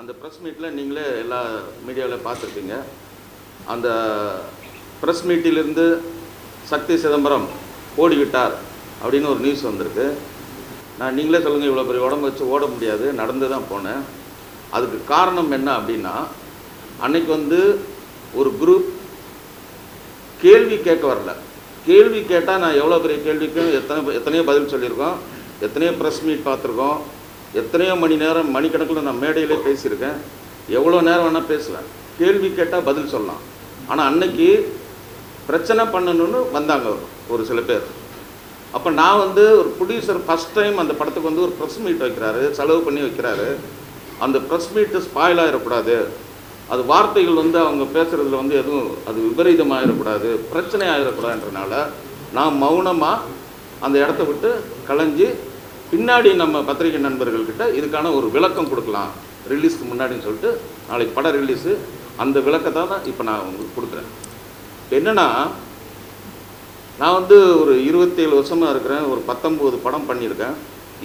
அந்த ப்ரெஸ் மீட்டில் நீங்களே எல்லா மீடியாவில் பார்த்துருப்பீங்க. அந்த ப்ரெஸ் மீட்டிலிருந்து சக்தி சிதம்பரம் ஓடிவிட்டார் அப்படின்னு ஒரு நியூஸ் வந்திருக்கு. நான் நீங்களே சொல்லுங்கள் இவ்வளோ பெரிய உடம்பு வச்சு ஓட முடியாது நடந்து தான் போனேன். அதுக்கு காரணம் என்ன அப்படின்னா அன்னைக்கு வந்து ஒரு குரூப் கேள்வி கேட்க வரல. கேள்வி கேட்டால் நான் எவ்வளோ பெரிய கேள்விக்கும் எத்தனை எத்தனையோ பதில் சொல்லியிருக்கோம். எத்தனையோ ப்ரெஸ் மீட் பார்த்துருக்கோம். எத்தனையோ மணி நேரம் மணிக்கணக்கில் நான் மேடையிலே பேசியிருக்கேன். எவ்வளோ நேரம் வேணால் பேசுவேன். கேள்வி கேட்டால் பதில் சொல்லலாம். ஆனால் அன்னைக்கு பிரச்சனை பண்ணணும்னு வந்தாங்க ஒரு சில பேர். அப்போ நான் வந்து ஒரு ப்ரொடியூசர் ஃபஸ்ட் டைம் அந்த படத்துக்கு வந்து ஒரு ப்ரெஸ் மீட் வைக்கிறாரு செலவு பண்ணி வைக்கிறாரு. அந்த ப்ரெஸ் மீட்டு ஸ்பாயில் ஆகிடக்கூடாது அது வார்த்தைகள் வந்து அவங்க பேசுகிறதுல வந்து எதுவும் அது விபரீதமாகிடக்கூடாது பிரச்சனை ஆகிடக்கூடாதுன்றனால நான் மௌனமாக அந்த இடத்த விட்டு களைஞ்சி பின்னாடி நம்ம பத்திரிகை நண்பர்கள்கிட்ட இதுக்கான ஒரு விளக்கம் கொடுக்கலாம். ரிலீஸ்க்கு முன்னாடின்னு சொல்லிட்டு நாளைக்கு படம் ரிலீஸு. அந்த விளக்கத்தை தான் இப்போ நான் உங்களுக்கு கொடுக்குறேன். என்னென்னா நான் வந்து ஒரு இருபத்தேழு வருஷமாக இருக்கிறேன். ஒரு பத்தொம்போது படம் பண்ணியிருக்கேன்.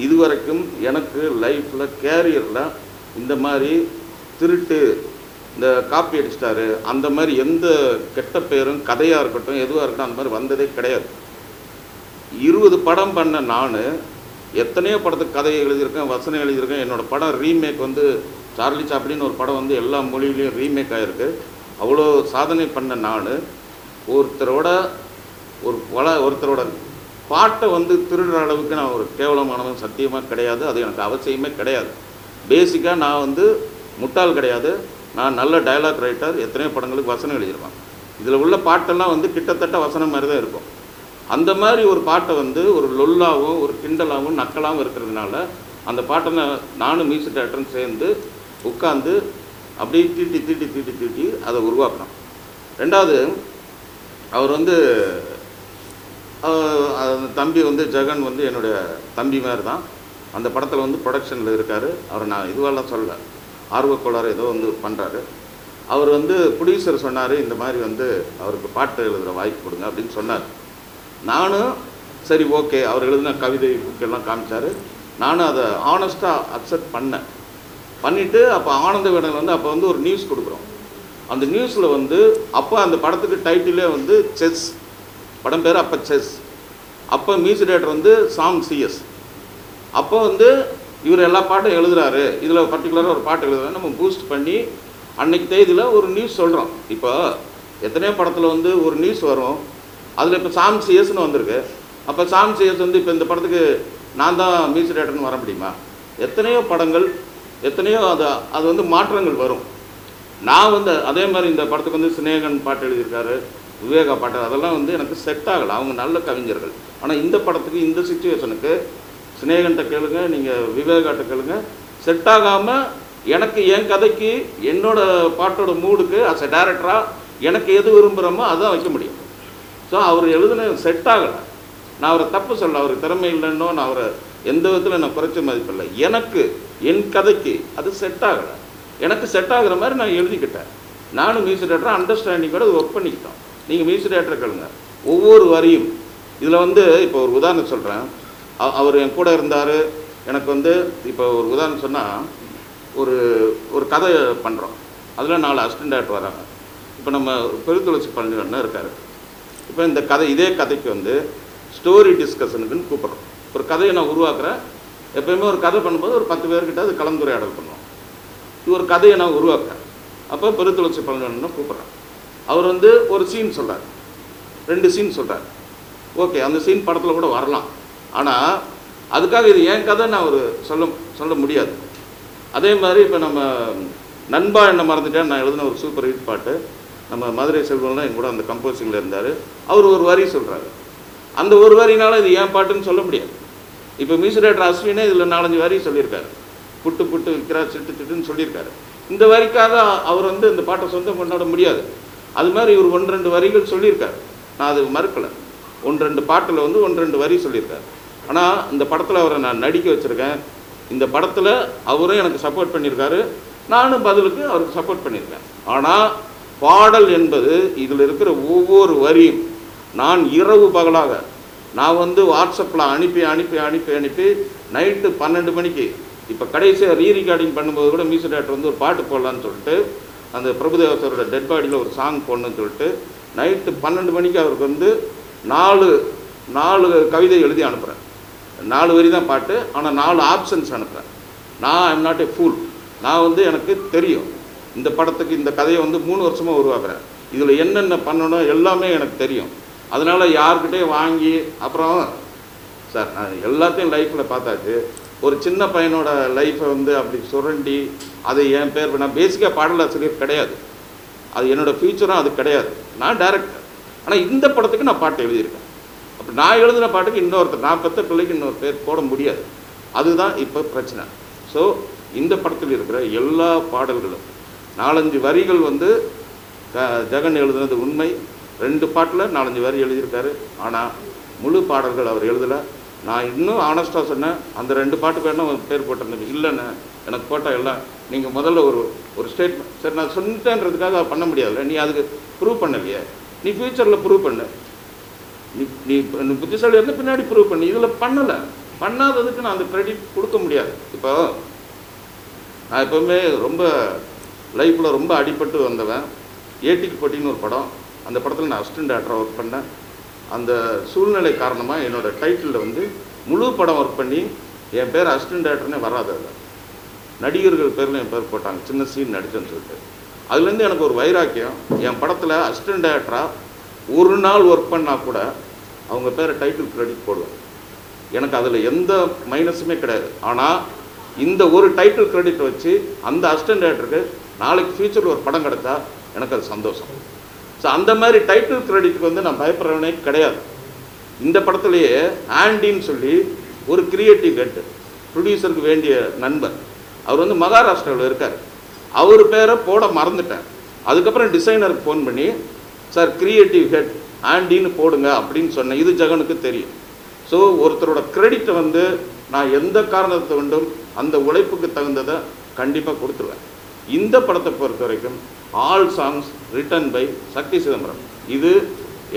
இது வரைக்கும் எனக்கு லைஃப்பில் கேரியரில் இந்த மாதிரி திருட்டு இந்த காப்பி அடிச்சிட்டாரு அந்த மாதிரி எந்த கெட்ட பேரும் கதையாக இருக்கட்டும் எதுவாக இருக்கட்டும் அந்த மாதிரி வந்ததே கிடையாது. இருபது படம் பண்ண நான் எத்தனையோ படத்துக்கு கதையை எழுதியிருக்கேன் வசனம் எழுதியிருக்கேன். என்னோடய படம் ரீமேக் வந்து சார்லி சாப்ளின்னு ஒரு படம் வந்து எல்லா மொழியிலையும் ரீமேக் ஆகிருக்கு அவ்வளோ சாதனை பண்ண நான். ஒருத்தரோட ஒரு வள ஒருத்தரோட பாட்டை வந்து திருடுற அளவுக்கு நான் ஒரு கேவலமானவன் சத்தியமாக கிடையாது. அது எனக்கு அவசியமே கிடையாது. பேசிக்காக நான் வந்து முட்டாள் கிடையாது. நான் நல்ல டயலாக் ரைட்டர் எத்தனையோ படங்களுக்கு வசனம் எழுதியிருக்கேன் இதில் உள்ள பாட்டெல்லாம் வந்து கிட்டத்தட்ட வசனம் மாதிரி தான் இருக்கும். அந்த மாதிரி ஒரு பாட்டை வந்து ஒரு லொல்லாகவும் ஒரு கிண்டலாகவும் நக்கலாகவும் இருக்கிறதுனால அந்த பாட்டை நான் நானும் மியூசிக் டேரக்டரும் சேர்ந்து உட்காந்து அப்படியே தீட்டி தீட்டி தீட்டி தீட்டி அதை உருவாக்கணும் ரெண்டாவது அவர் வந்து அந்த தம்பி வந்து ஜெகன் வந்து என்னுடைய தம்பி மாதிரி தான் அந்த படத்தில் வந்து ப்ரொடக்ஷனில் இருக்கார். அவர் நான் இதுவெல்லாம் சொல்ல ஆர்வக்கோளாறு ஏதோ வந்து பண்ணுறாரு அவர் வந்து ப்ரொடியூசர் சொன்னார் இந்த மாதிரி வந்து அவருக்கு பாட்டு எழுதுகிற வாய்ப்பு கொடுங்க அப்படின்னு சொன்னார். நானும் சரி ஓகே அவர் எழுதின கவிதை புக்கெல்லாம் காமிச்சார். நானும் அதை ஆனஸ்ட்டாக அக்செப்ட் பண்ணேன். பண்ணிவிட்டு அப்போ ஆனந்த விகடன் வந்து அப்போ வந்து ஒரு நியூஸ் கொடுக்குறோம். அந்த நியூஸில் வந்து அப்போ அந்த படத்துக்கு டைட்டிலே வந்து செஸ். படம் பேர் அப்போ செஸ். அப்போ மியூசிக் டேரக்டர் வந்து சாங் சிஎஸ் அப்போ வந்து இவர் எல்லா பாட்டும் எழுதுகிறாரு இதில் பர்டிகுலராக ஒரு பாட்டு எழுதுறாரு. நம்ம பூஸ்ட் பண்ணி அன்னைக்கு தேதியில் ஒரு நியூஸ் சொல்கிறோம் இப்போ எத்தனையோ படத்தில் வந்து ஒரு நியூஸ் வரும். அதில் இப்போ சாம் சிஎஸ்னு வந்திருக்கு. அப்போ சாம் சிஎஸ் வந்து இப்போ இந்த படத்துக்கு நான் தான் மியூசிக் டேரக்டர்னு வர முடியுமா? எத்தனையோ படங்கள் எத்தனையோ அது அது வந்து மாற்றங்கள் வரும். நான் வந்து அதே மாதிரி இந்த படத்துக்கு வந்து சினேகன் பாட்டு எழுதியிருக்காரு விவேகா பாட்டு அதெல்லாம் வந்து எனக்கு செட் ஆகலை. அவங்க நல்ல கவிஞர்கள். ஆனால் இந்த படத்துக்கு இந்த சுச்சுவேஷனுக்கு சினேகன்ட்ட கேளுங்க நீங்கள் விவேகாட்ட கேளுங்க. செட் ஆகாமல் எனக்கு என் கதைக்கு என்னோட பாட்டோட மூடுக்கு அஸ் எ டேரக்டராக எனக்கு எது விரும்புகிறோமோ அதான் வைக்க முடியும். ஸோ அவர் எழுதுன செட் ஆகலை. நான் அவரை தப்பு சொல்ல அவர் திறமை இல்லைன்னோ நான் அவரை எந்த விதத்தில் நான் குறைச்ச மதிப்பில்லை எனக்கு என் கதைக்கு அது செட் ஆகலை. எனக்கு செட் ஆகிற மாதிரி நான் எழுதிக்கிட்டேன். நானும் மியூசிக் டேரக்டர் அண்டர்ஸ்டாண்டிங்கோட ஒர்க் பண்ணிக்கிட்டோம். நீங்கள் மியூசிக் டேரக்டர் கேளுங்க. ஒவ்வொரு வரியும் இதில் வந்து இப்போ ஒரு உதாரணம் சொல்கிறேன் அவர் என் கூட இருந்தார். எனக்கு வந்து இப்போ ஒரு உதாரணம் சொன்னால் ஒரு ஒரு கதை பண்ணுறோம் அதில் நாலு அசிஸ்டன்ட் டேரக்டர் வராங்க. இப்போ நம்ம பெருத்துளசி பழனிவண்ணன் இருக்கார். இப்போ இந்த கதை இதே கதைக்கு வந்து ஸ்டோரி டிஸ்கஷனுக்குன்னு கூப்பிட்றோம். ஒரு கதையை நான் உருவாக்குறேன். எப்பயுமே ஒரு கதை பண்ணும்போது ஒரு பத்து பேர்கிட்ட அது கலந்துரையாடல் பண்ணுவோம். இது ஒரு கதையை நான் உருவாக்குறேன். அப்போ பெருத்துளசி பழனிவண்ணனை கூப்பிட்றேன். அவர் வந்து ஒரு சீன் சொல்கிறார் ரெண்டு சீன் சொல்கிறார் ஓகே அந்த சீன் படத்தில் கூட வரலாம். ஆனால் அதுக்காக இது என் கதை நான் ஒரு சொல்ல சொல்ல முடியாது. அதே மாதிரி இப்போ நம்ம நண்பா என்ன மறந்துட்டேன் நான் எழுதின ஒரு சூப்பர் ஹிட் பாட்டு. நம்ம மதுரை செல்வம்லாம் என் கூட அந்த கம்போசிங்கில் இருந்தார். அவர் ஒரு வரி சொல்கிறாரு அந்த ஒரு வரினால இது ஏன் பாட்டுன்னு சொல்ல முடியாது. இப்போ மியூசிக் அஸ்வினே இதில் நாலஞ்சு வரி சொல்லியிருக்காரு. புட்டு புட்டு விற்கிறா சிட்டு சிட்டுன்னு சொல்லியிருக்காரு. இந்த வரிக்காக அவர் வந்து இந்த பாட்டை சொந்தம் கொண்டாட முடியாது. அது மாதிரி இவர் ஒன்று ரெண்டு வரிகள் சொல்லியிருக்காரு. நான் அது மறுக்கலை. ஒன்று ரெண்டு பாட்டில் வந்து ஒன்று ரெண்டு வரி சொல்லியிருக்காரு. ஆனால் இந்த படத்தில் அவரை நான் நடிக்க வச்சுருக்கேன். இந்த படத்தில் அவரும் எனக்கு சப்போர்ட் பண்ணியிருக்காரு. நானும் பதிலுக்கு அவருக்கு சப்போர்ட் பண்ணியிருக்கேன். ஆனால் பாடல் என்பது இதில் இருக்கிற ஒவ்வொரு வரியும். நான் இரவு பகலாக நான் வந்து வாட்ஸ்அப்பில் அனுப்பி அனுப்பி அனுப்பி அனுப்பி நைட்டு பன்னெண்டு மணிக்கு இப்போ கடைசியாக ரீ ரெக்கார்டிங் பண்ணும்போது கூட மியூசிக் டேரக்டர் வந்து ஒரு பாட்டு போடலான்னு சொல்லிட்டு அந்த பிரபுதேவசரோட டெட் பாடியில் ஒரு சாங் போடணும்னு சொல்லிட்டு நைட்டு பன்னெண்டு மணிக்கு அவருக்கு வந்து நாலு நாலு கவிதை எழுதி அனுப்புகிறேன் நாலு வரி தான் பாட்டு ஆனால் நாலு ஆப்ஷன்ஸ் அனுப்புகிறேன் நான் ஐம் நாட் ஏ ஃபூல் நான் வந்து எனக்கு தெரியும். இந்த படத்துக்கு இந்த கதையை வந்து மூணு வருஷமாக உருவாக்குறேன் இதில் என்னென்ன பண்ணணும் எல்லாமே எனக்கு தெரியும். அதனால் யார்கிட்டே வாங்கி அப்புறம் சார் நான் எல்லாத்தையும் லைஃப்பில் பார்த்தாச்சு. ஒரு சின்ன பையனோட லைஃப்பை வந்து அப்படி சுரண்டி அதை என் பேர் நான் பேசிக்காக பாடலாசிரியர் கிடையாது. அது என்னோட ஃபியூச்சரும் அது கிடையாது. நான் டேரக்டர் ஆனால் இந்த படத்துக்கு நான் பாட்டு எழுதியிருக்கேன். அப்போ நான் எழுதின பாட்டுக்கு இன்னொருத்தர் நான் பெற்ற பிள்ளைக்கு இன்னொரு பேர் போட முடியாது. அதுதான் இப்போ பிரச்சனை. ஸோ இந்த படத்தில் இருக்கிற எல்லா பாடல்களும் நாலஞ்சு வரிகள் வந்து க- ஜெகன் எழுதுனது உண்மை. ரெண்டு பாட்டில் நாலஞ்சு வரி எழுதியிருக்காரு. ஆனால் முழு பாடல்கள் அவர் எழுதலை. நான் இன்னும் ஆனஸ்டாக சொன்னேன் அந்த ரெண்டு பாட்டு வேணா பேர் போட்டிருந்தேன் இல்லைண்ணே எனக்கு போட்டால் எல்லாம் நீங்கள் முதல்ல ஒரு ஒரு ஸ்டேட்மெண்ட் சரி நான் சொன்னேன்றதுக்காக அதை பண்ண முடியாதுல்ல. நீ அதுக்கு ப்ரூவ் பண்ணலையே. நீ ஃப்யூச்சரில் ப்ரூவ் பண்ணு. நீ நீ புத்திசாலி இருந்து பின்னாடி ப்ரூவ் பண்ணி. இதில் பண்ணலை. பண்ணாததுக்கு நான் அந்த க்ரெடிட் கொடுக்க முடியாது. இப்போ நான் எப்போவுமே ரொம்ப லைஃப்பில் ரொம்ப அடிபட்டு வந்தவன் ஏட்டிக்கு போட்டின்னு ஒரு படம். அந்த படத்தில் நான் அசிஸ்டன்ட் டேரக்டராக ஒர்க் பண்ணேன். அந்த சூழ்நிலை காரணமாக என்னோடய டைட்டிலில் வந்து முழு படம் ஒர்க் பண்ணி என் பேர் அசிஸ்டன்ட் டேரக்டர்னே வராது அதில். நடிகர்கள் பேரில் என் பேர் போட்டாங்க. சின்ன சீன் நடிச்சேன்னு சொல்லிட்டு. அதுலேருந்து எனக்கு ஒரு வைராக்கியம். என் படத்தில் அசிஸ்டன்ட் டேரக்டராக ஒரு நாள் ஒர்க் பண்ணால் கூட அவங்க பேரை டைட்டில் கிரெடிட் போடுவேன் எனக்கு அதில் எந்த மைனஸுமே கிடையாது. ஆனால் இந்த ஒரு டைட்டில் க்ரெடிட் வச்சு அந்த அசிஸ்டன்ட் டேரக்டருக்கு நாளைக்கு ஃபியூச்சரில் ஒரு படம் கிடைச்சா எனக்கு அது சந்தோஷம். ஸோ அந்த மாதிரி டைட்டில் கிரெடிட்டுக்கு வந்து நான் பயப்படுறவனே கிடையாது. இந்த படத்துலேயே ஆண்டின்னு சொல்லி ஒரு கிரியேட்டிவ் ஹெட் ப்ரொடியூசருக்கு வேண்டிய நண்பர் அவர் வந்து மகாராஷ்டிராவில் இருக்கார். அவர் பேரை போட மறந்துட்டேன். அதுக்கப்புறம் டிசைனருக்கு ஃபோன் பண்ணி சார் கிரியேட்டிவ் ஹெட் ஆண்டின்னு போடுங்க அப்படின்னு சொன்னேன். இது ஜெகனுக்கு தெரியும். ஸோ ஒருத்தரோட கிரெடிட்டை வந்து நான் எந்த காரணத்தை வேண்டும் அந்த உழைப்புக்கு தகுந்ததை கண்டிப்பாக கொடுத்துருவேன். இந்த படத்தை பொறுத்த வரைக்கும் all songs written by Shakthi Chidambaram. இது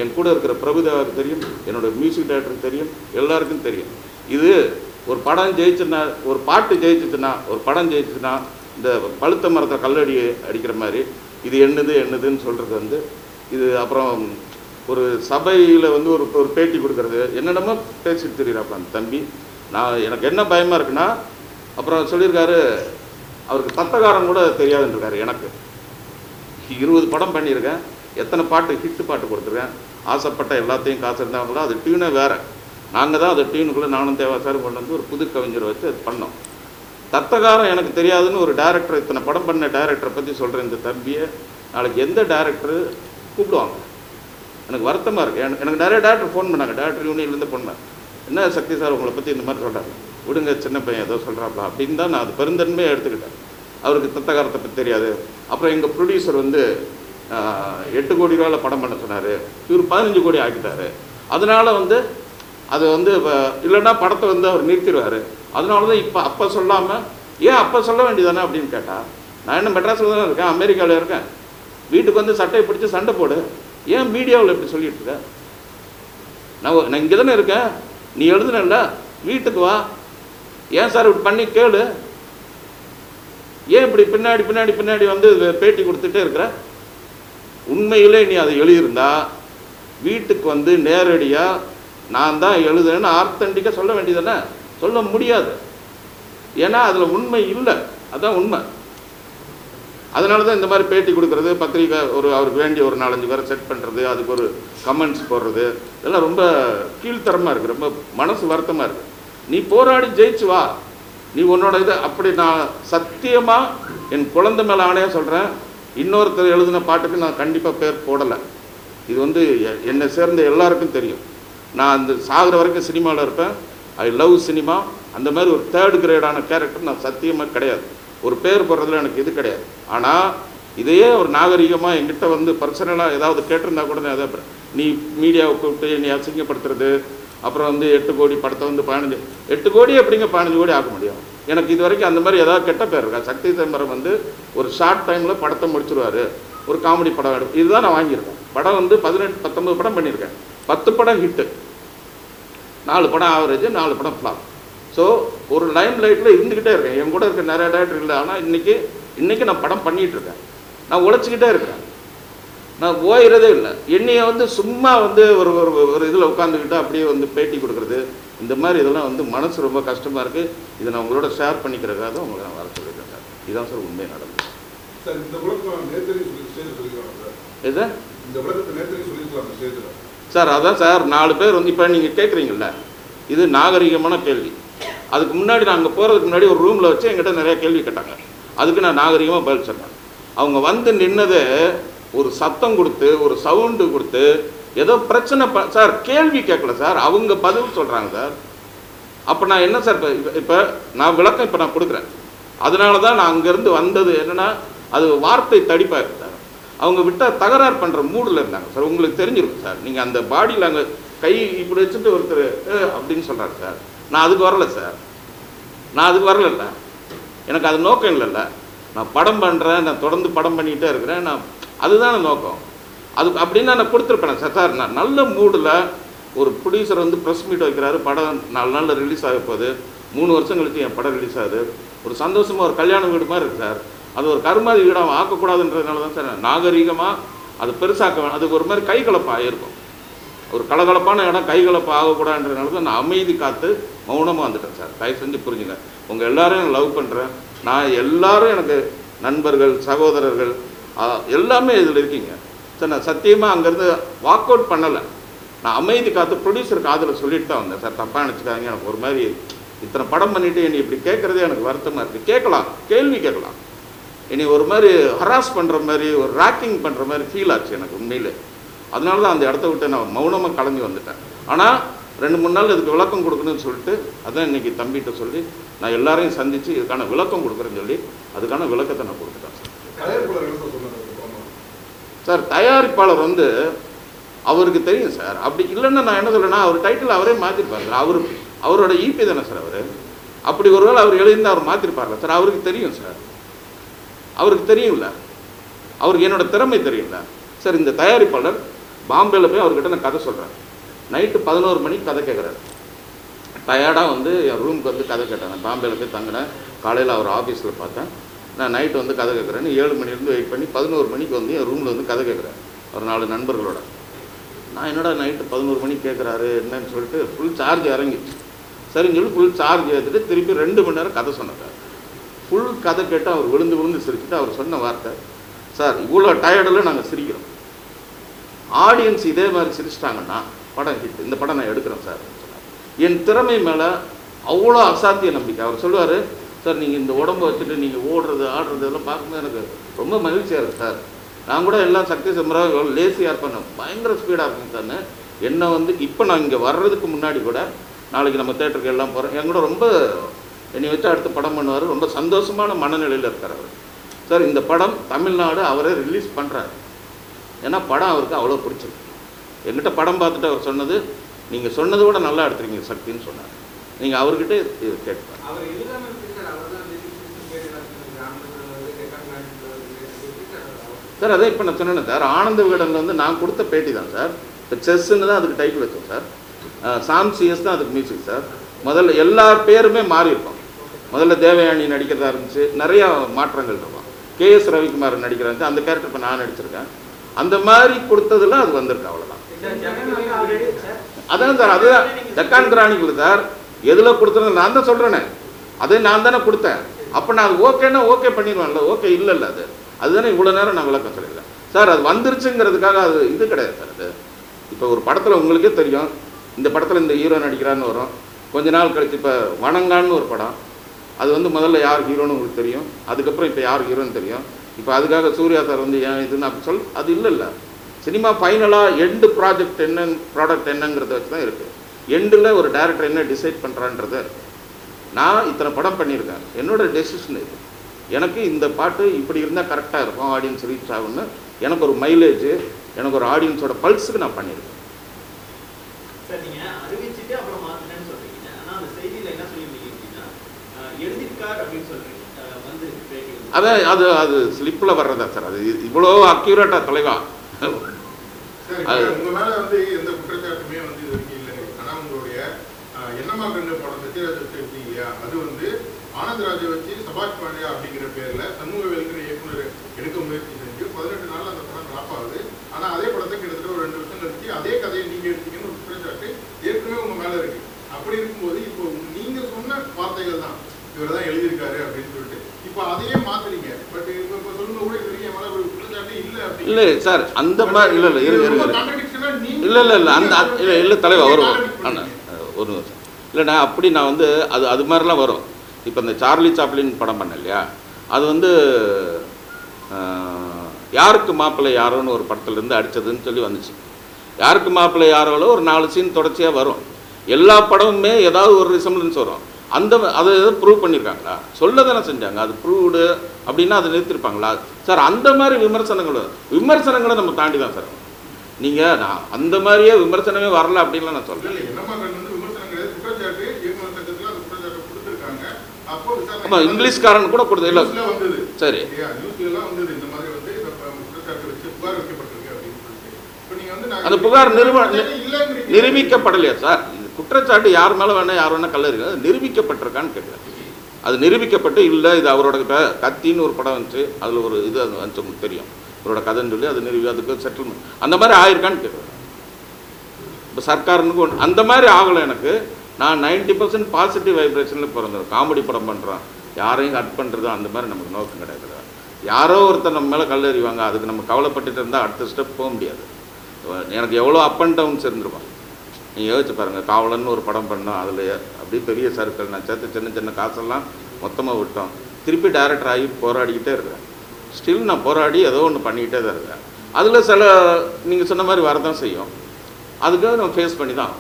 என் கூட இருக்கிற பிரபுதேவாவுக்கு தெரியும் என்னோட மியூசிக் டைரக்டருக்கு தெரியும் எல்லாருக்கும் தெரியும். இது ஒரு படம் ஜெயிச்சுன்னா ஒரு பாட்டு ஜெயிச்சிச்சுன்னா ஒரு படம் ஜெயிச்சுன்னா இந்த பழுத்த மரத்தை கல்லடி அடிக்கிற மாதிரி இது என்னது என்னதுன்னு சொல்கிறது வந்து இது அப்புறம் ஒரு சபையில் வந்து ஒரு ஒரு பேட்டி கொடுக்கறது என்னென்னமோ பேசிட்டு தெரியுறாப்பா தம்பி. நான் எனக்கு என்ன பயமாக இருக்குன்னா அப்புறம் சொல்லியிருக்காரு அவருக்கு தத்தகாரம் கூட தெரியாதுன்றிருக்காரு எனக்கு. இருபது படம் பண்ணியிருக்கேன். எத்தனை பாட்டு ஹிட்டு பாட்டு கொடுத்துருக்கேன். ஆசைப்பட்ட எல்லாத்தையும் காசு இருந்தாங்களோ அது டியூனே வேறு. நாங்கள் தான் அதை டியூனுக்குள்ளே நானும் தேவா சார் கொண்டு வந்து ஒரு புது கவிஞரை வச்சு அது பண்ணோம். தத்தகாரம் எனக்கு தெரியாதுன்னு ஒரு டேரக்டர் இத்தனை படம் பண்ண டேரக்டரை பற்றி சொல்கிற இந்த தம்பியை. நாளைக்கு எந்த டேரக்டரு கூப்பிடுவாங்க. எனக்கு வருத்தமாக இருக்குது எனக்கு எனக்கு நிறைய டேரக்டர் ஃபோன் பண்ணாங்க. டேரக்டர் யூனியன்லேருந்து பண்ணேன் என்ன சக்தி சார் உங்களை பற்றி இந்த மாதிரி சொல்கிறாங்க விடுங்க சின்ன பையன் ஏதோ சொல்கிறாப்பா அப்படின்னு தான் நான் அது பெருந்தன்மையாக எடுத்துக்கிட்டேன். அவருக்கு தத்தகாரத்தை பற்றி தெரியாது. அப்புறம் எங்கள் ப்ரொடியூசர் வந்து எட்டு கோடி ரூபாயில் படம் பண்ண சொன்னார். இவர் பதினஞ்சு கோடி ஆக்கிட்டாரு. அதனால் வந்து அது வந்து இல்லைன்னா படத்தை வந்து அவர் நிறுத்திடுவார். அதனால தான் இப்போ அப்போ சொல்லாமல் ஏன் அப்போ சொல்ல வேண்டியதானே அப்படின்னு கேட்டால் நான் என்ன மெட்ராஸில் தானே இருக்கேன் அமெரிக்காவில் இருக்கேன். வீட்டுக்கு வந்து சட்டையை பிடிச்சி சண்டை போடு. ஏன் மீடியாவில் இப்படி சொல்லிட்டு இருக்க? நான் நான் இங்கே தானே இருக்கேன். நீ எழுதுனல்ல வீட்டுக்கு வா. ஏன் சார் இப்படி பண்ணி கேளு? ஏன் இப்படி பின்னாடி பின்னாடி பின்னாடி வந்து பேட்டி கொடுத்துட்டே இருக்கிற? உண்மையிலே நீ அதை எழுதியிருந்தா வீட்டுக்கு வந்து நேரடியாக நான் தான் எழுதுனேன்னு ஆர்த்தண்டிக்காக சொல்ல வேண்டியதானே சொல்ல முடியாது. ஏன்னா அதில் உண்மை இல்லை. அதுதான் உண்மை. அதனால தான் இந்த மாதிரி பேட்டி கொடுக்கறது பத்திரிக்கை ஒரு அவருக்கு வேண்டிய ஒரு நாலஞ்சு பேரை செட் பண்ணுறது அதுக்கு ஒரு கமெண்ட்ஸ் போடுறது இதெல்லாம் ரொம்ப கீழ்த்தரமாக இருக்குது ரொம்ப மனசு வருத்தமாக இருக்குது நீ போராடி ஜெயிச்சு வா. நீ உன்னோட இதை அப்படி நான் சத்தியமாக என் குழந்தை மேலே ஆணையாக சொல்கிறேன் இன்னொருத்தர் எழுதின பாட்டுக்கு நான் கண்டிப்பாக பேர் போடலை. இது வந்து எ- என்னை சேர்ந்த எல்லாருக்கும் தெரியும். நான் அந்த சாகிற வரைக்கும் சினிமாவில் இருப்பேன். I love cinema. அந்த மாதிரி ஒரு தேர்ட் கிரேடான கேரக்டர் நான் சத்தியமாக கிடையாது. ஒரு பேர் போடுறதுல எனக்கு இது கிடையாது. ஆனால் இதையே ஒரு நாகரிகமாக என்கிட்ட வந்து பர்சனலாக ஏதாவது கேட்டிருந்தா கூட நான் எதாவது நீ மீடியாவை கூப்பிட்டு நீ அசிங்கப்படுத்துறது அப்புறம் வந்து எட்டு கோடி படத்தை வந்து பதினஞ்சு எட்டு கோடி எப்படிங்க பதினஞ்சு கோடி ஆக்க முடியும்? எனக்கு இது வரைக்கும் அந்த மாதிரி ஏதாவது கெட்ட பேர் இருக்கா? சக்தி சிதம்பரம் வந்து ஒரு ஷார்ட் டைமில் படத்தை முடிச்சிருவாரு. ஒரு காமெடி படம் எடு இதுதான் நான் வாங்கியிருக்கேன். படம் வந்து பதினெட்டு பத்தொன்பது படம் பண்ணியிருக்கேன். பத்து படம் ஹிட்டு நாலு படம் ஆவரேஜ் நாலு படம் ஃப்ளாப் ஸோ ஒரு லைம் லைட்டில் இருந்துக்கிட்டே இருக்கேன். என் கூட இருக்க நிறைய டேரக்டர் இல்லை. ஆனால் இன்னைக்கு இன்றைக்கி நான் படம் பண்ணிகிட்டு இருக்கேன். நான் உழைச்சிக்கிட்டே இருக்கேன். நான் ஓயிறதே இல்லை. என்னைய வந்து சும்மா வந்து ஒரு ஒரு ஒரு இதில் உட்காந்துக்கிட்டு அப்படியே வந்து பேட்டி கொடுக்குறது இந்த மாதிரி இதெல்லாம் வந்து மனசு ரொம்ப கஷ்டமாக இருக்குது இதை நான் உங்களோட ஷேர் பண்ணிக்கிறதுக்காக தான் உங்களை நான் வர சொல்லியிருக்கேன் சார். இதுதான் சார் உண்மை நடந்தது. சொல்லிக்கலாம் சார். அதான் சார் நாலு பேர் வந்து இப்போ நீங்கள் கேட்குறீங்கல்ல இது நாகரிகமான கேள்வி. அதுக்கு முன்னாடி நான் அங்கே போகிறதுக்கு முன்னாடி ஒரு ரூமில் வச்சு என்கிட்ட நிறைய கேள்வி கேட்டாங்க. அதுக்கு நான் நாகரிகமாக பதில் சொன்னேன். அவங்க வந்து நின்னது ஒரு சத்தம் கொடுத்து ஒரு சவுண்டு கொடுத்து ஏதோ பிரச்சனை ப சார் கேள்வி கேட்கல சார். அவங்க பதில் சொல்கிறாங்க சார். அப்போ நான் என்ன சார் இப்போ இப்போ நான் விளக்கம் இப்போ நான் கொடுக்குறேன். அதனால தான் நான் அங்கேருந்து வந்தது என்னென்னா அது வார்த்தை தடிப்பாக இருக்கு சார். அவங்க விட்டால் தகராறு பண்ணுற மூடில் இருந்தாங்க சார். உங்களுக்கு தெரிஞ்சிருக்கும் சார். நீங்கள் அந்த பாடியில் அங்கே கை இப்படி வச்சுட்டு ஒருத்தர் அப்படின்னு சொல்கிறாரு சார். நான் அதுக்கு வரல சார். நான் அதுக்கு வரல எனக்கு அது நோக்கம் இல்லைல்ல நான் படம் பண்ணுறேன் நான் தொடர்ந்து படம் பண்ணிகிட்டே இருக்கிறேன். நான் அதுதான் நோக்கம். அது அப்படின்னா நான் கொடுத்துருப்பேன். சார் சார் நான் நல்ல மூடில் ஒரு ப்ரொடியூசர் வந்து ப்ரெஸ் மீட் வைக்கிறாரு படம் நாலு நாளில் ரிலீஸ் ஆக போகுது. மூணு வருஷம் கழிச்சு என் படம் ரிலீஸ் ஆகுது. ஒரு சந்தோஷமாக ஒரு கல்யாண வீடு மாதிரி இருக்குது சார். அது ஒரு கருமாதி வீடாக ஆக்கக்கூடாதுன்றதுனால தான் சார் நாகரீகமாக அது பெருசாக்க வேணும். அதுக்கு ஒரு மாதிரி கைகலப்பாக ஆகிருக்கும் ஒரு கலகலப்பான இடம் கைகலப்பாக ஆகக்கூடாதுன்றதுனால தான் நான் அமைதி காத்து மௌனமாக வந்துட்டேன் சார். தயவு செஞ்சு புரிஞ்சுங்க. உங்கள் எல்லாரையும் லவ் பண்ணுறேன் நான் எல்லாரும் எனக்கு நண்பர்கள் சகோதரர்கள் எல்லாமே இதில் இருக்கீங்க. சார் நான் சத்தியமாக அங்கேருந்து வாக் அவுட் பண்ணலை. நான் அமைதி காத்து ப்ரொடியூசர் காதில் சொல்லிட்டு தான் வந்தேன். சார் தப்பாக நினச்சிக்காதீங்க. எனக்கு ஒரு மாதிரி இத்தனை படம் பண்ணிவிட்டு என்னை இப்படி கேட்குறதே எனக்கு வருத்தமாக இருக்குது கேட்கலாம். கேள்வி கேட்கலாம். இனி ஒரு மாதிரி ஹராஸ் பண்ணுற மாதிரி ஒரு ராக்கிங் பண்ணுற மாதிரி ஃபீல் ஆச்சு எனக்கு உண்மையில். அதனால தான் அந்த இடத்த விட்டு நான் மௌனமாக கலந்து வந்துட்டேன். ஆனால் ரெண்டு மூணு நாள் இதுக்கு விளக்கம் கொடுக்கணும்னு சொல்லிட்டு அதான் இன்னைக்கு தம்பிகிட்ட சொல்லி நான் எல்லாரையும் சந்தித்து இதுக்கான விளக்கம் கொடுக்குறேன்னு சொல்லி அதுக்கான விளக்கத்தை நான் கொடுத்துட்டேன் சார் தயாரிப்பாளர் என்ன சார் சொன்னார் அந்த படம் சார் தயாரிப்பாளர் வந்து அவருக்கு தெரியும் சார். அப்படி இல்லைன்னா நான் என்ன சொல்கிறேன்னா அவர் டைட்டில் அவரே மாற்றிருப்பார் சார். அவர் அவரோட ஈபி தானே சார் அவர். அப்படி ஒருவேளை அவர் எழுதியிருந்தால் அவர் மாற்றிருப்பார்ல சார். அவருக்கு தெரியும் சார். அவருக்கு தெரியும்ல. அவருக்கு என்னோட திறமை தெரியும்ல. சார் இந்த தயாரிப்பாளர் பாம்பேயில் போய் அவர்கிட்ட நான் கதை சொல்கிறேன் நைட்டு பதினோரு மணிக்கு கதை கேட்குறாரு டயர்டாக வந்து என் ரூமுக்கு வந்து கதை கேட்டேன். பாம்பேயில் போய் தங்கினேன். காலையில் அவர் ஆஃபீஸில் பார்த்தேன். நான் நைட்டு வந்து கதை கேட்குறேன்னு ஏழு மணிலேருந்து வெயிட் பண்ணி பதினோரு மணிக்கு வந்து என் ரூமில் வந்து கதை கேட்குறேன். ஒரு நாலு நண்பர்களோட. நான் என்னடா நைட்டு பதினோரு மணிக்கு கேட்குறாரு என்னன்னு சொல்லிட்டு ஃபுல் சார்ஜ் இறங்கிச்சு சரின்னு சொல்லி ஃபுல் சார்ஜ் ஏற்றிட்டு திருப்பி ரெண்டு மணி நேரம் கதை சொன்னார் ஃபுல் கதை கேட்டு அவர் விழுந்து விழுந்து சிரிச்சுட்டு அவர் சொன்ன வார்த்தை சார் இவ்வளோ டயர்டில் நாங்கள் சிரிக்கிறோம். ஆடியன்ஸ் இதே மாதிரி சிரிச்சிட்டாங்கன்னா படம் ஹிட் இந்த படம் நான் எடுக்கிறேன் சார். என் திறமை மேலே அவ்வளோ அசாத்திய நம்பிக்கை. அவர் சொல்லுவார் சார் நீங்கள் இந்த உடம்பு வச்சுட்டு நீங்கள் ஓடுறது ஆடுறது இதெல்லாம் பார்க்கும்போது எனக்கு ரொம்ப மகிழ்ச்சியாக இருக்குது சார். நான் கூட எல்லாம் சக்தி சம்பராக லேசியாக இருப்பேன் பயங்கர ஸ்பீடாக இருக்குங்க சார் என்னை வந்து இப்போ நான் இங்கே வர்றதுக்கு முன்னாடி கூட நாளைக்கு நம்ம தேட்டருக்கு எல்லாம் போகிறோம் என் கூட ரொம்ப என்னை வச்சு அடுத்து படம் பண்ணுவார். ரொம்ப சந்தோஷமான மனநிலையில் இருக்கார் அவர். சார் இந்த படம் தமிழ்நாடு அவரே ரிலீஸ் பண்ணுறாரு ஏன்னா படம் அவருக்கு அவ்வளோ பிடிச்சிருக்கு. என்கிட்ட படம் பார்த்துட்டு அவர் சொன்னது நீங்கள் சொன்னதை விட நல்லா எடுத்துருக்கீங்க சக்தின்னு சொன்னார். நீங்கள் அவர்கிட்ட இது கேட்பார் அவர் எழுதாம இருக்கு சார் அவர் தான் பேர் சார் அதே இப்போ நான் சொன்னேன் சார் ஆனந்த விகடனில் வந்து நான் கொடுத்த பேட்டி தான் சார். இப்போ செஸ்ஸுன்னு தான் அதுக்கு டைட்டில் வச்சோம் சார். சாம் சிஎஸ் தான் அதுக்கு மியூசிக் சார். முதல்ல எல்லா பேருமே மாறி முதல்ல தேவயானி நடிக்கிறதா இருந்துச்சு நிறையா மாற்றங்கள் இருக்கும். கேஎஸ் ரவிக்குமார் நடிக்கிறாங்க அந்த கேரக்டர் இப்போ நான் நடிச்சிருக்கேன். அந்த மாதிரி கொடுத்ததில் அது வந்திருக்கு அவ்வளோதான் அதான் சார் அதுதான். Deccan Chronicle sir. எதில் கொடுத்தது நான் தான் சொல்கிறேனே அதே நான் தானே கொடுத்தேன். அப்போ நான் அது ஓகேன்னா ஓகே பண்ணிடுவேன்ல ஓகே இல்லைல்ல அது. அதுதானே இவ்வளோ நேரம் நான் விளக்கம் சொல்லியிருக்கேன். சார் அது வந்துருச்சுங்கிறதுக்காக அது இது கிடையாது சார் அது. இப்போ ஒரு படத்தில் உங்களுக்கே தெரியும் இந்த படத்தில் இந்த ஹீரோ நடிக்கிறான்னு வரும். கொஞ்ச நாள் கழித்து இப்போ வணங்கான்னு ஒரு படம். அது வந்து முதல்ல யார் ஹீரோன்னு உங்களுக்கு தெரியும். அதுக்கப்புறம் இப்போ யார் ஹீரோன்னு தெரியும். இப்போ அதுக்காக சூர்யா சார் வந்து ஏன் இதுன்னு அப்படி சொல் அது இல்லை இல்லை சினிமா ஃபைனலாக எண்டு ப்ராஜெக்ட் என்ன ப்ராடக்ட் என்னங்கிறத வச்சு தான் இருக்குது எண்டில் ஒரு டேரக்டர் என்ன டிசைட் பண்ணுறான்றத நான் இத்தனை படம் பண்ணியிருக்கேன். என்னோட டெசிஷன் இது. எனக்கு இந்த பாட்டு இப்படி இருந்தால் கரெக்டாக இருக்கும் ஆடியன்ஸ் ரீச் ஆகும்னு எனக்கு ஒரு மைலேஜ் எனக்கு ஒரு ஆடியன்ஸோட பல்ஸுக்கு நான் பண்ணியிருக்கேன் என்ன வந்து வந்து. அதான் அது அது ஸ்லிப்பில் வர்றதா சார் அது இவ்வளோ அக்யூரேட்டாக தலைவா? அது- வந்து வந்து என்னமா கண்டு படம் சக்தி ஆனந்தராஜை பாண்டியா அப்படிங்கிற பேர்ல சண்முகவேலுங்கிற இயக்குனர் எடுக்க முயற்சி செஞ்சு பதினெட்டு நாள்ல அந்த படம் டிராப் ஆகுது. ஆனா அதே படத்தை கிட்டத்தட்ட ஒரு ரெண்டு வருஷம் கழிச்சு அதே கதையை நீங்க எடுத்தீங்கன்னு ஒரு குற்றச்சாட்டு ஏற்கனவே உங்க மேல இருக்கு. அப்படி இருக்கும்போது இப்போ நீங்க சொன்ன வார்த்தைகள் தான் இவர் தான் எழுதியிருக்காரு அப்படின்னு சொல்லிட்டு இப்போ அதையே மாத்துறீங்க. பட் இப்போ இப்போ சொல்லுங்க கூட இது வரைக்கும் மேல ஒரு குற்றச்சாட்டு இல்ல இல்லை சார் அந்த மாதிரி இல்லை இல்லை இருங்க. இல்லை இல்லை இல்லை அந்த இல்லை இல்லை தலைவர் வரும் ஒரு இல்லைண்ணா அப்படி நான் வந்து அது அது மாதிரிலாம் வரும். இப்போ இந்த சார்லி சாப்ளின் படம் பண்ண இல்லையா அது வந்து யாருக்கு மாப்பிள்ளை யாரோன்னு ஒரு படத்துலேருந்து அடித்ததுன்னு சொல்லி வந்துச்சு. யாருக்கு மாப்பிள்ளை யாரோல ஒரு நாலு சீன் தொடர்ச்சியாக வரும். எல்லா படமுமே ஏதாவது ஒரு ரிசம்பிளன்ஸ் வரும். அந்த அதை எதை ப்ரூவ் பண்ணியிருக்காங்களா சொல்ல தானே செஞ்சாங்க. அது ப்ரூவ்டு அப்படின்னா அதை நிறுத்திருப்பாங்களா? சார் அந்த மாதிரி விமர்சனங்கள் விமர்சனங்களை நம்ம தாண்டி தான் சார். நீங்கள் நான் அந்த மாதிரியே விமர்சனமே வரல அப்படின்லாம் நான் சொல்கிறேன் அப்படின்னு சொல்லிட்டு. இப்போ நீங்க வந்து நான் அந்த புகார் நிறுவ-. நிரூபிக்கப்படலையா சார்? குற்றச்சாட்டு யார் மேலே வேணா யார் வேணா கல்லறி அது நிரூபிக்கப்பட்டிருக்கான்னு கேட்குறேன் அது நிரூபிக்கப்பட்டு இல்லை இது அவரோட க- கத்தின்னு ஒரு படம் வந்துச்சு. அதில் ஒரு இது அது வந்துச்சு உங்களுக்கு தெரியும். அவரோட கதைன்னு சொல்லி அது நிரூபி அதுக்கு செட்டில்மெண்ட் அந்த மாதிரி ஆயிருக்கான்னு கேட்குறேன் இப்போ சர்க்காருன்னு ஒன்று அந்த மாதிரி ஆகலை எனக்கு. நான் நைன்டி பர்சன்ட் பாசிட்டிவ் வைப்ரேஷனில் பிறந்தேன். காமெடி படம் பண்ணுறோம் யாரையும் கட் பண்ணுறதோ அந்த மாதிரி நமக்கு நோக்கம் கிடையாது. யாரோ ஒருத்தர் நம்ம மேலே கல் எறிவாங்க அதுக்கு நம்ம கவலைப்பட்டுட்டு இருந்தால் அடுத்த ஸ்டெப் போக முடியாது. எனக்கு எவ்வளோ அப் அண்ட் டவுன்ஸ் இருந்திருக்கும். நீங்கள் யோசிச்சு பாருங்கள் காவலன்னு ஒரு படம் பண்ணோம் அதில் அப்படியே பெரிய சர்க்கிள் நான் சேர்த்து சின்ன சின்ன காசெல்லாம் மொத்தமாக விட்டோம். திருப்பி டேரக்டர் ஆகி போராடிக்கிட்டே இருக்கிறேன். ஸ்டில் நான் போராடி ஏதோ ஒன்று பண்ணிக்கிட்டே தான் இருக்கேன் அதில் சில நீங்கள் சொன்ன மாதிரி வரதான் செய்யும். அதுக்காக நம்ம ஃபேஸ் பண்ணி தான்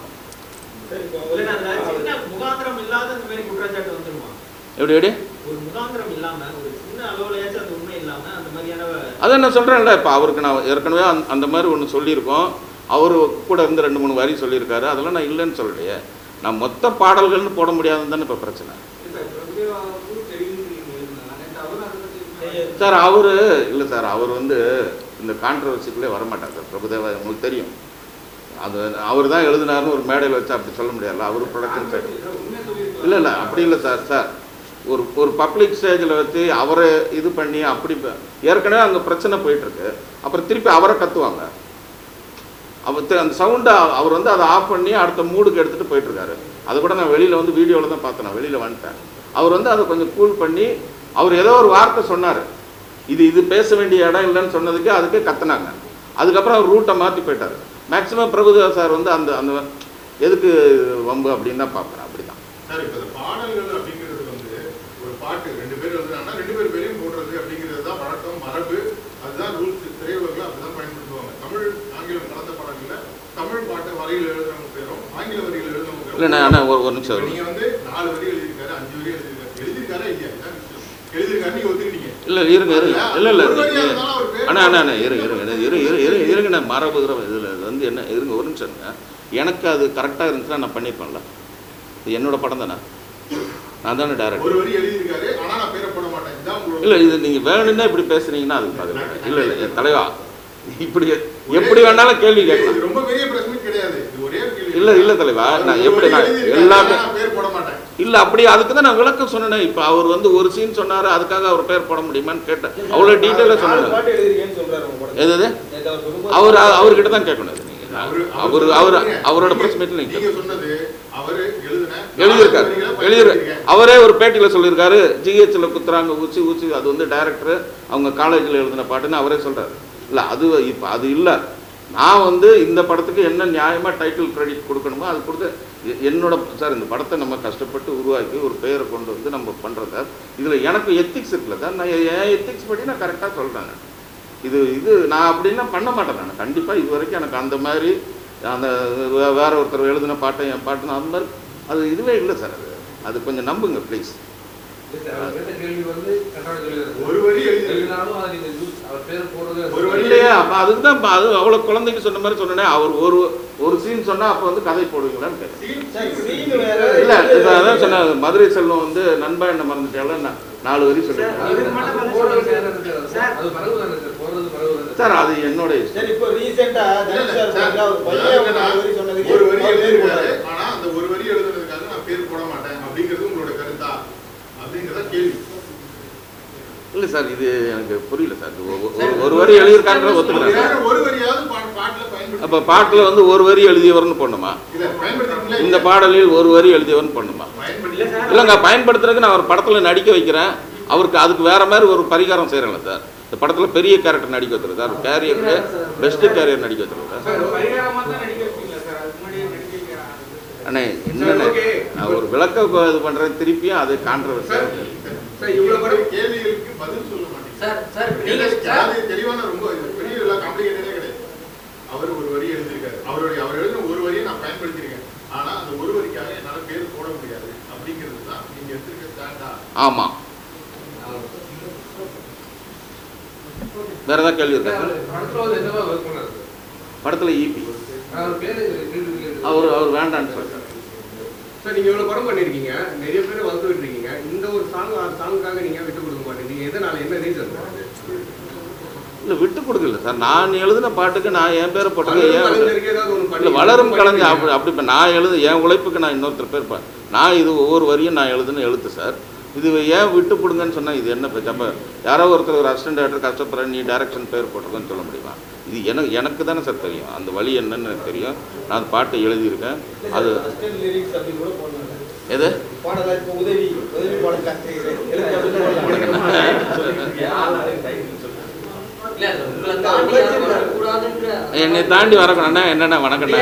எப்படி எப்படி? ஒரு முகாந்திரம் இல்லாம ஒரு சின்ன அளவுலயாச்சும் அந்த உண்மை இல்லாம அந்த மாதிரியான அதான் நான் சொல்கிறேன்ல இப்போ அவருக்கு நான் ஏற்கனவே அந்த அந்த மாதிரி ஒன்று சொல்லியிருக்கோம். அவர் கூட இருந்து ரெண்டு மூணு வரி சொல்லியிருக்காரு. அதெல்லாம் நான் இல்லைன்னு சொல்லலையே. நான் மொத்த பாடல்கள்னு போட முடியாதுன்னு தானே இப்போ பிரச்சனை. சார் அவர் இல்லை சார் அவர் வந்து இந்த கான்ட்ரவர்சிக்குள்ளே வரமாட்டார் சார். பிரபுதேவா உங்களுக்கு தெரியும். அது அவர் தான் எழுதினாருன்னு ஒரு மேடையில் வச்சு அப்படி சொல்ல முடியாதுல்ல. அவர் ப்ரொடக்ஷன் சார். இல்லை இல்லை அப்படி இல்லை சார் சார். ஒரு ஒரு பப்ளிக் ஸ்டேஜில் வச்சு அவரை இது பண்ணி அப்படி ஏற்கனவே அங்கே பிரச்சனை போயிட்டுருக்கு. அப்புறம் திருப்பி அவரை கத்துவாங்க. அவர் அந்த சவுண்டை அவர் வந்து அதை ஆஃப் பண்ணி அடுத்த மூடுக்கு எடுத்துகிட்டு போயிட்டுருக்காரு. அது கூட நான் வெளியில் வந்து வீடியோவில் தான் பார்த்தேன். வெளியில் வந்துட்டேன். அவர் வந்து அதை கொஞ்சம் கூல் பண்ணி அவர் ஏதோ ஒரு வார்த்தை சொன்னார். இது இது பேச வேண்டிய இடம் இல்லைன்னு சொன்னதுக்கு அதுக்கு கத்துனாங்க. அதுக்கப்புறம் அவர் ரூட்டை மாற்றி போயிட்டார். மேக்ஸிமம் பிரபுதேவா சார் வந்து அந்த அந்த எதுக்கு வம்பு அப்படின்னு தான் பார்க்குறேன் அப்படி தான் சார் இப்போ இந்த பாடல்கள் அப்படிங்கிறது வந்து ஒரு பாட்டு ரெண்டு பேர் எழுதுனாங்கன்னா ரெண்டு பேர் பேரையும் போடுறது அப்படிங்கிறது தான் வழக்கம் மரபு. அதுதான் ரூல்ஸ் திரையுலகில் அப்படிதான் பயன்படுத்துவாங்க. தமிழ் ஆங்கிலம் கலந்த பாடல்கள்ல தமிழ் பாட்டு வரியில் எழுதுறவங்க பேரும் ஆங்கில வரியில் எழுதுறவங்க பேரும். ஒரு ஒரு நிமிஷம். நீங்க வந்து நாலு வரி எழுதியிருக்காரு அஞ்சு வரி எழுதியிருக்காரு. எழுதியிருக்காரா இல்லையா? இதான் விஷயம். எழுதியிருக்காரு நீங்க ஒத்துக்கிட்டீங்க இல்லை இருங்க இருங்க. இல்லை இல்லை அண்ணா அண்ணா அண்ணா இருங்க இருங்க இருங்க இரு இரு இரு இருங்க நான் மரபுகிற இதில் இது வந்து என்ன இருங்க ஒரு நிமிஷம் எனக்கு அது கரெக்டாக இருந்துச்சுன்னா நான் பண்ணியிருப்பேன்ல இது என்னோட படம் தானே? நான் தானே ஒரு டேரக்டர் வரி எழுதியிருக்காரு ஆனா நான் பேரை போட மாட்டேன். இதான் உங்களோட இல்லை இது நீங்கள் வேணும்னா இப்படி பேசுனீங்கன்னா அதுக்கு பதில் இல்லை. இல்லை என் தலைவா இப்படி எப்படி வேணாலும் கேள்வி கேட்கலாம். இது ரொம்ப பெரிய பிரச்சனை கிடையாது. இது ஒரே ஒரு கேள்வி இல்லை இல்லை தலைவா நான் எப்படி நான் எல்லாமே ஆனா நான் பேர் போட மாட்டேன். இல்லை அப்படி அதுக்கு தான் நான் விளக்கம் சொன்னேன். இப்போ அவர் வந்து ஒரு சீன் சொன்னார் அதுக்காக அவர் பேர் போட முடியுமான்னு கேட்டேன். அவ்வளோ டீட்டெயிலாக சொன்னார். எது அவர் அவர்கிட்ட தான் கேட்கணும். நீங்கள் அவரு- அவர் அவர் அவரோட ப்ரெஸ் மீட்டில் நீங்க நீங்கள் எழுதியிருக்காரு. நாலு அவரே ஒரு பேட்டியில் சொல்லியிருக்காரு. ஜிஹெச்சில் குத்துறாங்க ஊச்சி ஊச்சி அது வந்து டைரக்டர் அவங்க காலேஜில் எழுதின பாட்டுன்னு அவரே சொல்கிறார் இல்லை அது இப்போ அது இல்லை. நான் வந்து இந்த படத்துக்கு என்ன நியாயமாக டைட்டில் கிரெடிட் கொடுக்கணுமோ அது கொடுத்து என்னோட சார் இந்த படத்தை நம்ம கஷ்டப்பட்டு உருவாக்கி ஒரு பெயரை கொண்டு வந்து நம்ம பண்ணுறோம் சார் இதில் எனக்கு எத்திக்ஸ் இருக்குல்ல சார். நான் என் எத்திக்ஸ் படி நான் கரெக்டாக சொல்கிறேன் இது இது நான் அப்படின்னா பண்ண மாட்டேன் நான். கண்டிப்பாக இது வரைக்கும் எனக்கு அந்த மாதிரி அந்த வே- வேற ஒருத்தர் எழுதின பாட்டை என் பாட்டுன்னு அந்த மாதிரி அது இதுவே இல்லை சார் அது. அது கொஞ்சம் நம்புங்க ப்ளீஸ் இல்ல சார், அவர் கேட்ட கேள்வி வந்து கரெக்டான கேள்வி தான். ஒரு வரி எழுதி எழுதினாலும் அதை நீங்க use- அவர் பேர் போடுறது ஒரு வரி இல்லையா அப்போ அதுக்கு தான் அது அவ்வளோ குழந்தைக்கு சொன்ன மாதிரி சொன்னேனே அவர் ஒரு ஒரு சீன் சொன்னால் அப்போ வந்து கதை போடுவீங்களான்னு கேட்டேன். இல்லை அதான் சொன்னேன் மதுரை செல்வம் வந்து நண்பா என்ன மறந்துட்டால நான் நாலு வரி சொல்லுங்க சார். அது என்னோட இஷ்டம் சரி இப்போ ரீசெண்டா தனுஷ் சார் பாத்தீங்கன்னா ஒரு பையன் ஒரு நாலு வரி சொன்னதுக்கு ஒரு வரி அவர் பேர் எழுதியிருக்காரு போட்டாரு. ஆனா அந்த ஒரு வரி எழுதுனதுக்காக நான் பேர் போட மாட்டேன் அப்படிங்கிறது உங்களோட கருத்தா அப்படிங்கிறத இல்லை சார் இது எனக்கு புரியல சார். ஒரு- வரி எழுதியிருக்காங்க ஒத்துக்கிறேன் அப்போ பாட்டில் வந்து ஒரு வரி எழுதியவர்னு போடணுமா? பயன்படுத்திங்களா இந்த பாடலில் ஒரு வரி எழுதியவர்னு போடணுமா? இல்லைங்க பயன்படுத்துறதுக்கு நான் ஒரு படத்தில் நடிக்க வைக்கிறேன். அவருக்கு அதுக்கு வேற மாதிரி ஒரு பரிகாரம் செய்கிறேன்ல சார். இந்த படத்தில் பெரிய கேரக்டர் நடிக்க வச்சுருது சார். கேரியருக்கு பெஸ்ட்டு கேரியர் நடிக்க வச்சுருது சார். சார் பரிகாரமா தான் நடிக்க வைப்பீங்களா சார்? அதுக்கு முன்னாடியே நடிக்க வைக்க அண்ணே என்னண்ணே? நான் ஒரு விளக்க இது பண்ணுறேன் திருப்பியும் அது கான்ட்ரவர்சி பதில் சொல்ல மாட்டேங்க. தெளிவான ரொம்ப பெரிய எல்லாம் காம்ப்ளிகேட்டடே கிடையாது. அவர் ஒரு வரி எழுதியிருக்காரு. அவருடைய அவர் எழுதின ஒரு வரியை நான் பயன்படுத்தியிருக்கேன். ஆனா அந்த ஒரு வரிக்காக என்னால பேர் போட முடியாது. அப்படிங்கிறது தான் நீங்க எடுத்திருக்க ஸ்டாண்டா ஆமாம் வேற ஏதாவது கேள்வி இருக்கா படத்துல ஈபி அவர் பேரு அவர் அவர் வேண்டான்னு சொல்றாரு சார் நீங்க இவ்வளவு படம் பண்ணிருக்கீங்க நிறைய பேர் வந்துட்டு இருக்கீங்க இந்த ஒரு சாங் சாங்குக்காக நீங்க எதனால என்ன ரீசன் இல்லை விட்டு கொடுக்கல சார். நான் எழுதின பாட்டுக்கு நான் என் பேரை போட்டது ஏன் இல்லை வளரும் கலைஞர் அப்படி அப்படி இப்போ நான் எழுது என் உழைப்புக்கு நான் இன்னொருத்தர் பேர் பா- நான் இது ஒவ்வொரு வரியும் நான் எழுதுன எழுத்து சார். இது ஏன் விட்டு கொடுங்கன்னு சொன்னால் இது என்ன அப்போ யாரோ ஒருத்தர் ஒரு அசிஸ்டன்ட் டேரக்டர் கஷ்டப்படுற நீ டைரக்ஷன் பேர் போட்டிருக்கேன்னு சொல்ல முடியுமா? இது எனக்கு எனக்கு தானே சார் தெரியும். அந்த வழி என்னன்னு எனக்கு தெரியும். நான் அந்த பாட்டை எழுதியிருக்கேன். அது எது? உதவி என்னை தாண்டி வரக்கணும்னா என்னென்ன வணக்கண்ணா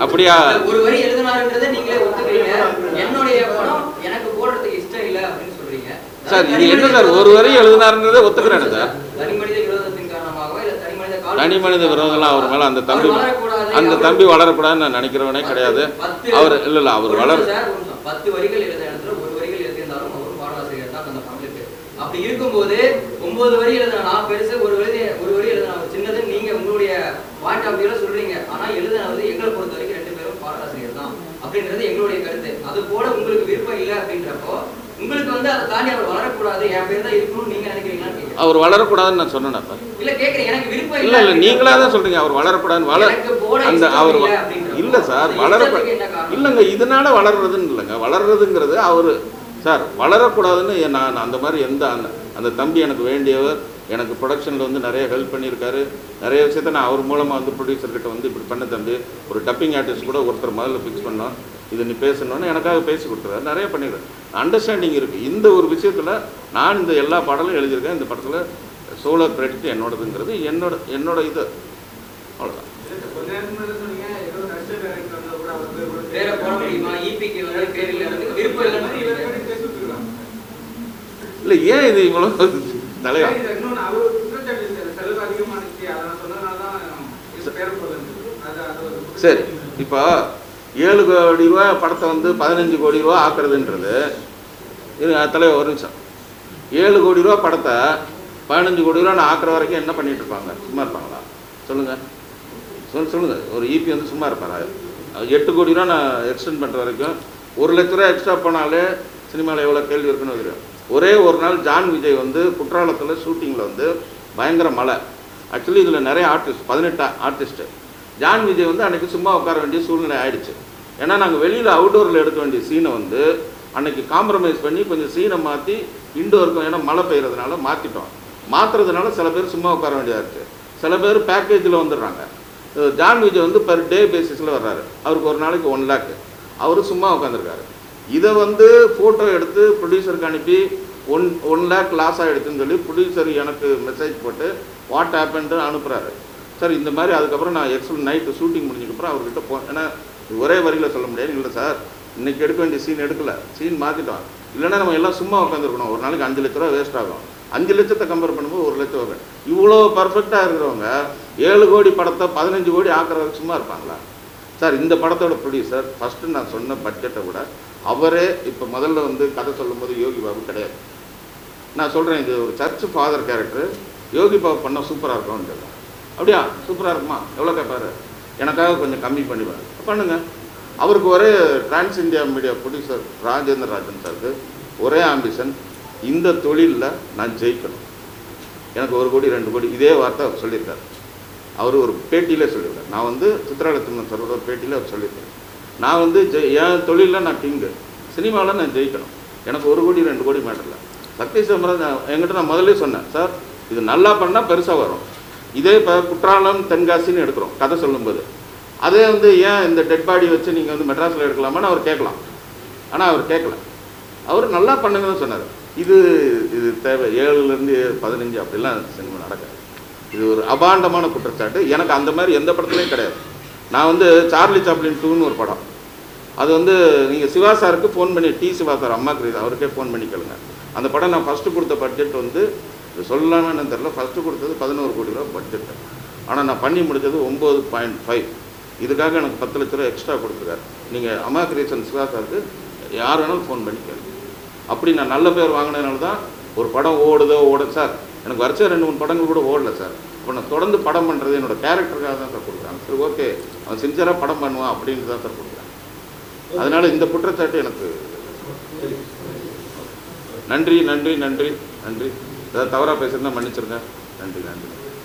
அப்படியா? ஒரு வரி எழுதினாருன்றதை நீங்களே ஒத்துக்கிறீங்க. என்னுடைய படம் எனக்கு போடுறதுக்கு இஷ்டம் இல்ல அப்படின்னு சொல்றீங்க. சார் இது என்ன சார் ஒரு வரி எழுதினாருன்றதை ஒத்துக்கிறேன் சார் தனி மனித விரோதத்தின் காரணமாகவோ இல்ல தனி மனித விரோதம்லாம் அவர் மேலே அந்த தம்பி அந்த தம்பி வளரக்கூடாதுன்னு நான் நினைக்கிறவனே கிடையாது. அவர் இல்லை இல்லை அவர் ஒரு வளர ஒரு. பத்து வரிகள் எழுத இடத்துல ஒரு வரிகள் எழுதியிருந்தாலும் அவரும் பாடலாசிரியர் தான் அந்த பாடலுக்கு அப்படி இருக்கும்போது ஒன்பது வரி எழுதின நான் பெருசு ஒரு வரி ஒரு வரி எழுதின சின்னதுன்னு நீங்க உங்களுடைய ஆஃப் வியூல சொல்றீங்க. ஆனா எழுதினது எங்களை பொறுத்த வரைக்கும் ரெண்டு பேரும் பாடலாசிரியர் தான் அப்படின்றது எங்களுடைய கருத்து. அது போல உங்களுக்கு விருப்பம் இல்லை அப்படின்றப்போ உங்களுக்கு வந்து அதை தாண்டி அவர் வளரக்கூடாது என் பேர் தான் இருக்கணும்னு நீங்க நினைக்கிறீங்களான்னு கேக்குறேன். அவர் வளரக்கூடாதுன்னு நான் சொன்னேன் இல்ல கேக்குறேன் எனக்கு விருப்பம் இல்லை இல்லை நீங்களா தான் சொல்றீங்க அவர் வளரக்கூடாதுன்னு. வளர அந்த அவர் இல்லை சார் வளர? இல்லைங்க இதனால வளர்றதுன்னு இல்லைங்க. வளர்றதுங்கிறது அவர் சார் வளரக்கூடாதுன்னு நான் அந்த மாதிரி எந்த அந்த அந்த தம்பி எனக்கு வேண்டியவர் எனக்கு ப்ரொடக்ஷனில் வந்து நிறைய ஹெல்ப் பண்ணியிருக்காரு. நிறைய விஷயத்த நான் அவர் மூலமாக வந்து ப்ரொடியூசர்கிட்ட வந்து இப்படி பண்ண தம்பி. ஒரு டப்பிங் ஆர்டிஸ்ட் கூட ஒருத்தர் முதல்ல ஃபிக்ஸ் பண்ணோம். இது நீ பேசணும்னு எனக்காக பேசி கொடுத்துருக்காரு நிறைய பண்ணியிருக்காரு அண்டர்ஸ்டாண்டிங் இருக்குது இந்த ஒரு விஷயத்தில் நான் இந்த எல்லா பாடலும் எழுதியிருக்கேன். இந்த படத்தில் சோலோ கிரெடிட் என்னோடதுங்கிறது என்னோட என்னோட இது. அவ்வளோதான் சொல்றீங்க. இல்லை. ஏன் இது இவ்வளோ ஒரு சரி. இப்போ ஏழு கோடி ரூபா படத்தை வந்து பதினஞ்சு கோடி ரூபா ஆக்குறதுன்றது. இது தலைவர் ஒரு நிமிஷம். ஏழு கோடி ரூபா படத்தை பதினஞ்சு கோடி ரூபா நான் ஆக்குற வரைக்கும் என்ன பண்ணிகிட்டு இருப்பாங்க? சும்மா இருப்பாங்களா? சொல்லுங்கள் சொல் சொல்லுங்கள் ஒரு ஈபி வந்து சும்மா இருப்பாரா? அது எட்டு கோடி ரூபா நான் எக்ஸ்டெண்ட் பண்ணுற வரைக்கும் ஒரு லட்ச ரூபா எக்ஸ்ட்ரா போனாலே சினிமாவில் எவ்வளோ கேள்வி இருக்குன்னு தெரியும். ஒரே ஒரு நாள் ஜான் விஜய் வந்து குற்றாலத்தில் ஷூட்டிங்கில் வந்து பயங்கர மழை. ஆக்சுவலி இதில் நிறைய ஆர்டிஸ்ட் பதினெட்டு ஆர்டிஸ்ட்டு ஜான் விஜய் வந்து அன்றைக்கி சும்மா உட்கார வேண்டிய சூழ்நிலை ஆயிடுச்சு. ஏன்னா நாங்கள் வெளியில் அவுட்டோரில் எடுக்க வேண்டிய சீனை வந்து அன்னைக்கு காம்ப்ரமைஸ் பண்ணி கொஞ்சம் சீனை மாற்றி இன்டோருக்கும் ஏன்னா மழை பெய்கிறதுனால மாற்றிட்டோம் மாற்றுறதுனால சில பேர் சும்மா உட்கார வேண்டியதாக இருக்குது சில பேர் பேக்கேஜில் வந்துடுறாங்க. ஜான் விஜய் வந்து பர் டே பேசிஸில் வர்றாரு. அவருக்கு ஒரு நாளைக்கு ஒன் லேக் அவர் சும்மா உட்காந்துருக்காரு இதை வந்து ஃபோட்டோ எடுத்து ப்ரொடியூசருக்கு அனுப்பி ஒன் ஒன் லேக் லாஸ் ஆகிடுச்சுன்னு சொல்லி ப்ரொடியூசர் எனக்கு மெசேஜ் போட்டு வாட் ஹேப்பன்ட்டு அனுப்புகிறாரு சார் இந்த மாதிரி அதுக்கப்புறம் நான் எக்ஸல் நைட்டு ஷூட்டிங் முடிஞ்சதுக்கப்புறம் அவர்கிட்ட போ ஏன்னா ஒரே வரியில் சொல்ல முடியாது. இல்லை சார் இன்றைக்கி எடுக்க வேண்டிய சீன் எடுக்கல. சீன் மாற்றிட்டோம் இல்லைன்னா நம்ம எல்லாம் சும்மா உட்காந்துருக்கணும் ஒரு நாளைக்கு அஞ்சு லட்ச ரூபா வேஸ்ட் ஆகும். அஞ்சு லட்சத்தை கம்பேர் பண்ணும்போது ஒரு லட்சம் வரும். இவ்வளோ பர்ஃபெக்டாக இருக்கிறவங்க ஏழு கோடி படத்தை பதினஞ்சு கோடி ஆக்குறவங்க சும்மா இருப்பாங்களா? சார் இந்த படத்தோட ப்ரொடியூசர் ஃபஸ்ட்டு நான் சொன்ன பட்ஜெட்டை விட அவரே இப்போ முதல்ல வந்து கதை சொல்லும்போது யோகி பாபு கிடையாது. நான் சொல்கிறேன் இது ஒரு church father character Yogi Babu பண்ணால் சூப்பராக இருக்கும்னு சொல்லலாம் அப்படியா? சூப்பராக இருக்குமா? எவ்வளோ கேட்பாரு எனக்காக கொஞ்சம் கம்மி பண்ணிப்பார் பண்ணுங்க. அவருக்கு ஒரே Trans India Media producer Rajendra Rajan சாருக்கு ஒரே ஆம்பிஷன் இந்த தொழிலில் நான் ஜெயிக்கணும். எனக்கு ஒரு கோடி ரெண்டு கோடி இதே வார்த்தை அவர் சொல்லியிருக்காரு. அவர் ஒரு பேட்டியிலே சொல்லியிருக்கார். நான் வந்து சித்ராலட்சுமன் சொல்கிற ஒரு பேட்டியில் அவர் சொல்லியிருக்காரு. நான் வந்து ஜெய் என் தொழிலில் நான் கிங்கு சினிமாவில் நான் ஜெயிக்கணும். எனக்கு ஒரு கோடி ரெண்டு கோடி மேட்டரில். சக்தி சிதம்பரம் நான் என்கிட்ட நான் முதல்ல சொன்னேன். சார் இது நல்லா பண்ணால் பெருசாக வரும். இதே இப்போ குற்றாலம் தென்காசின்னு எடுக்கிறோம். கதை சொல்லும்போது. அதே வந்து ஏன் இந்த டெட் பாடி வச்சு நீங்கள் வந்து மெட்ராஸில் எடுக்கலாமான்னு அவர் கேட்கலாம். ஆனால் அவர் கேட்கல. அவர் நல்லா பண்ணுங்கன்னு சொன்னார். இது இது தேவை. ஏழுலேருந்து பதினஞ்சு அப்படிலாம் சினிமா நடக்காது. இது ஒரு அபாண்டமான குற்றச்சாட்டு. எனக்கு அந்த மாதிரி எந்த படத்துலையும் கிடையாது. நான் வந்து சார்லி சாப்ளின் டூன்னு ஒரு படம். அது வந்து நீங்கள் சிவா சாருக்கு ஃபோன் பண்ணி டி சிவா சார் அம்மா கிரீஸ் அவருக்கே ஃபோன் பண்ணி கேளுங்க. அந்த படம் நான் ஃபஸ்ட்டு கொடுத்த பட்ஜெட் வந்து இது தெரில ஃபஸ்ட்டு கொடுத்தது பதினோரு கோடி ரூபா பட்ஜெட் ஆனால் நான் பண்ணி முடித்தது ஒம்பது பாயிண்ட் ஃபைவ் இதுக்காக எனக்கு பத்து லட்ச ரூபா எக்ஸ்ட்ரா கொடுத்துருக்காரு. நீங்கள் அம்மா கிரியேஷன் சிவா சாருக்கு யார் வேணாலும் ஃபோன் பண்ணி கேளுங்க. அப்படி நான் நல்ல பேர் வாங்கினதுனால தான் ஒரு படம் ஓடுதோ ஓட சார் எனக்கு வருஷம் ரெண்டு மூணு படங்கள் கூட ஓடல சார். இப்போ நான் தொடர்ந்து படம் பண்ணுறது என்னோட கேரக்டருக்காக தான் சார் கொடுக்குறாங்க. சரி ஓகே அவன் சின்சியராக படம் பண்ணுவான் அப்படின்ட்டு தான் சார் கொடுக்குறாங்க. அதனால இந்த குற்றச்சாட்டு எனக்கு நன்றி நன்றி நன்றி நன்றி. ஏதாவது தவறாக பேசுகிறதா மன்னிச்சிருங்க. நன்றி நன்றி.